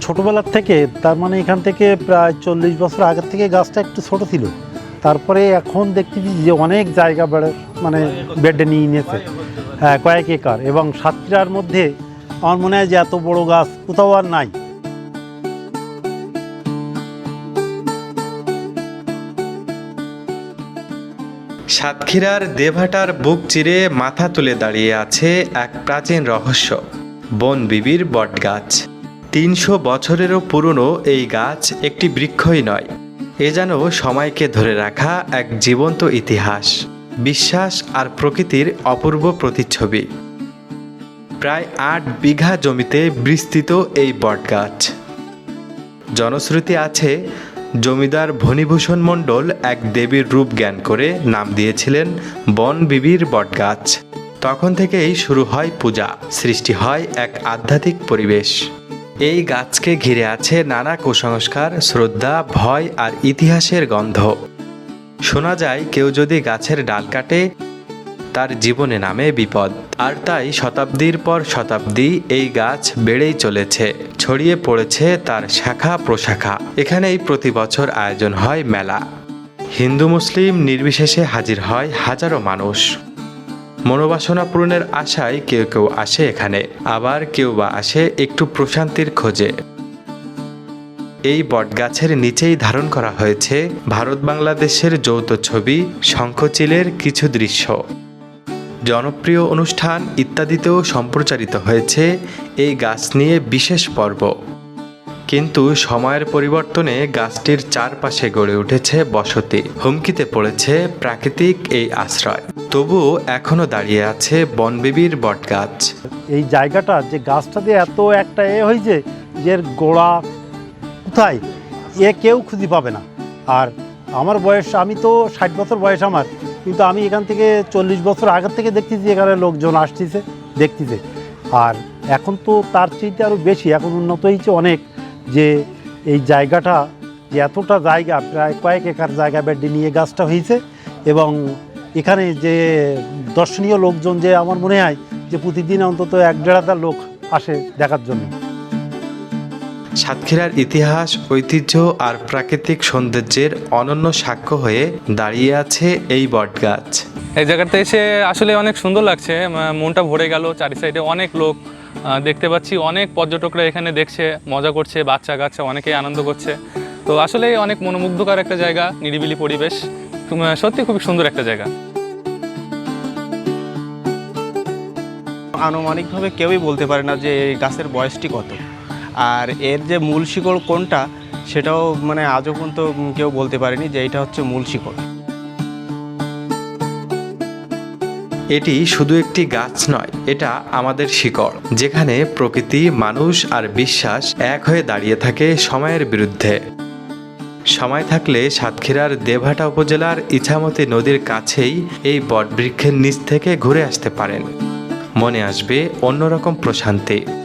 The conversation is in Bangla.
ছোটোবেলার থেকে, তার মানে এখান থেকে প্রায় চল্লিশ বছর আগের থেকে গাছটা একটু ছোট ছিল। তারপরে এখন দেখতেছি যে অনেক জায়গা বেড়ে মানে বেডে নিয়ে নিয়েছে। হ্যাঁ কয়েক একর। এবং সাতক্ষীরার মধ্যে আমার মনে হয় যে এত বড় গাছ কোথাও আর নাই। সাতক্ষীরার দেভাটার বুক চিরে মাথা তুলে দাঁড়িয়ে আছে এক প্রাচীন রহস্য। বন বিবির বটগাছ। তিনশো বছরেরও পুরনো এই গাছ একটি বৃক্ষই নয়। এ যেন সময়কে ধরে রাখা এক জীবন্ত ইতিহাস, বিশ্বাস আর প্রকৃতির অপূর্ব প্রতিচ্ছবি। প্রায় আট বিঘা জমিতে বিস্তৃত এই বটগাছ। জনশ্রুতি আছে, জমিদার ভণিভূষণ মণ্ডল এক দেবীর রূপ জ্ঞান করে নাম দিয়েছিলেন বন বিবির বটগাছ। তখন থেকেই শুরু হয় পূজা, সৃষ্টি হয় এক আধ্যাত্মিক পরিবেশ। এই গাছকে ঘিরে আছে নানা কুসংস্কার, শ্রদ্ধা, ভয় আর ইতিহাসের গন্ধ। শোনা যায়, কেউ যদি গাছের ডাল কাটে, তার জীবনে নামে বিপদ। আর তাই শতাব্দীর পর শতাব্দী এই গাছ বেড়েই চলেছে, ছড়িয়ে পড়েছে তার শাখা প্রশাখা। এখানেই প্রতি বছর আয়োজন হয় মেলা। হিন্দু, মুসলিম নির্বিশেষে হাজির হয় হাজারো মানুষ। মনোবাসনা পূরণের আশায় কেউ কেউ আসে এখানে, আবার কেউ বা আসে একটু প্রশান্তির খোঁজে। এই বটগাছের নিচেই ধারণ করা হয়েছে ভারত বাংলাদেশের যৌথ ছবি শঙ্খচিলের কিছু দৃশ্য। জনপ্রিয় অনুষ্ঠান ইত্যাদিতেও সম্প্রচারিত হয়েছে এই গাছ নিয়ে বিশেষ পর্ব। কিন্তু সময়ের পরিবর্তনে গাছটির চারপাশে গড়ে উঠেছে বসতি। হুমকিতে পড়েছে প্রাকৃতিক এই আশ্রয়। তবুও এখনও দাঁড়িয়ে আছে বনবিবির বটগাছ। এই জায়গাটা যে গাছটা দিয়ে এত একটা এ হয়েছে যে গোড়া কোথায়, এ কেউ খুঁজে পাবে না। আর আমার বয়স, আমি তো ষাট বছর বয়স আমার, কিন্তু আমি এখান থেকে চল্লিশ বছর আগের থেকে দেখতেছি এখানে লোকজন আসতেছে, দেখতেছে। আর এখন তো তার চাইতে আরও বেশি, এখন উন্নত হয়েছে অনেক। যে এই জায়গাটা যে এতটা জায়গা প্রায় কয়েক একর জায়গা বেডে নিয়ে গাছটা হয়েছে এবং এখানে যে দর্শনীয় লোকজন যে আমার মনে হয় যে প্রতিদিন অন্তত এক দেড় হাজার লোক আসে দেখার জন্য। সাতক্ষীরার ইতিহাস ঐতিহ্য আর প্রাকৃতিক সৌন্দর্যের অনন্য সাক্ষ্য হয়ে দাঁড়িয়ে আছে এই বটগাছ। এই জায়গাতে এসে আসলে অনেক সুন্দর লাগছে মনটা ভরে গেল চারি সাইডে অনেক লোক। দেখতে পাচ্ছি অনেক পর্যটকরা এখানে দেখছে, মজা করছে, বাচ্চা কাচ্চা অনেকেই আনন্দ করছে। তো আসলে অনেক মনোমুগ্ধকর একটা জায়গা, নিরিবিলি পরিবেশ। সত্যি খুবই সুন্দর একটা জায়গা। আনুমানিকভাবে কেউই বলতে পারে না যে এই গাছের বয়সটি কত। আর এর যে মূল শিকড় কোনটা, সেটাও মানে আজও পর্যন্ত কেউ বলতে পারেনি যে এটা হচ্ছে মূল শিকড়। এটি শুধু একটি গাছ নয়, এটা আমাদের শিকড়, যেখানে প্রকৃতি, মানুষ আর বিশ্বাস এক হয়ে দাঁড়িয়ে থাকে সময়ের বিরুদ্ধে। সময় থাকলে সাতক্ষীরার দেভাটা উপজেলার ইছামতি নদীর কাছেই এই বটবৃক্ষের নিচ থেকে ঘুরে আসতে পারেন। মনে আসবে অন্যরকম প্রশান্তি।